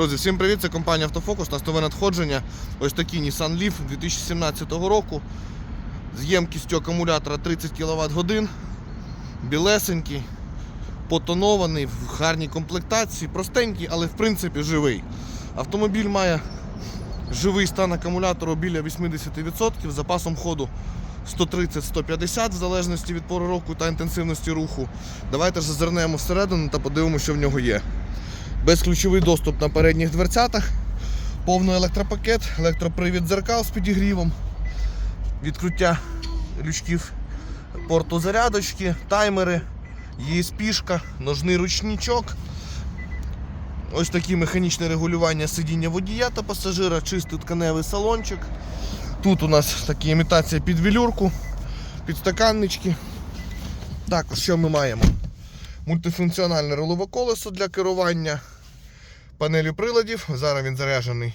Друзі, всім привіт! Це компанія Автофокус. На нове надходження. Ось такий Nissan Leaf 2017 року. З ємкістю акумулятора 30 кВт годин. Білесенький, потонований, в гарній комплектації, простенький, але в принципі живий. Автомобіль має живий стан акумулятору біля 80%, з запасом ходу 130-150 в залежності від пори року та інтенсивності руху. Давайте ж зазирнемо всередину та подивимося, що в нього є. Безключовий доступ на передніх дверцятах, повний електропакет, електропривід дзеркал з підігрівом, відкриття лючків порту зарядочки, таймери, ЄСПішка, ножний ручничок. Ось такі механічне регулювання сидіння водія та пасажира, чистий тканевий салончик. Тут у нас такі імітація під велюрку, підстаканнички. Також що ми маємо? Мультифункціональне рулове колесо для керування панелі приладів. Зараз він заряджений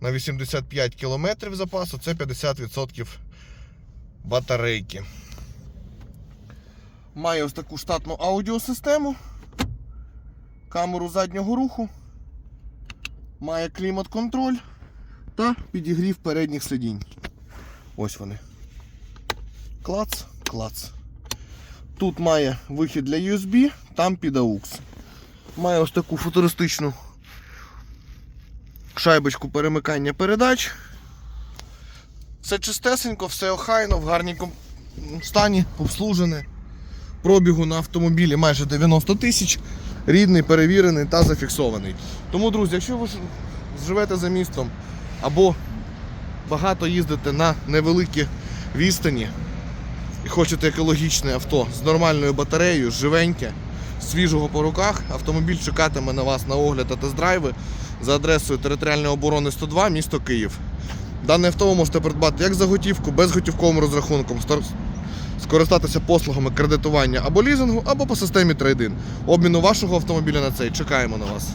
на 85 км запасу, це 50% батарейки. Має ось таку штатну аудіосистему, камеру заднього руху, має клімат-контроль та підігрів передніх сидінь. Ось вони. Клац, клац. Тут має вихід для USB, там під AUX. Має ось таку футуристичну шайбочку перемикання передач. Все чистесенько, все охайно, в гарній стані, обслужене. Пробігу на автомобілі майже 90 тисяч. Рідний, перевірений та зафіксований. Тому, друзі, якщо ви живете за містом або багато їздите на невеликі відстані, і хочете екологічне авто з нормальною батареєю, живеньке, свіжого по руках, автомобіль чекатиме на вас на огляд та тест-драйви за адресою територіальної оборони 102, місто Київ. Дане авто ви можете придбати як за готівку, безготівковим розрахунком, скористатися послугами кредитування або лізингу, або по системі трейдин. Обміну вашого автомобіля на цей чекаємо на вас.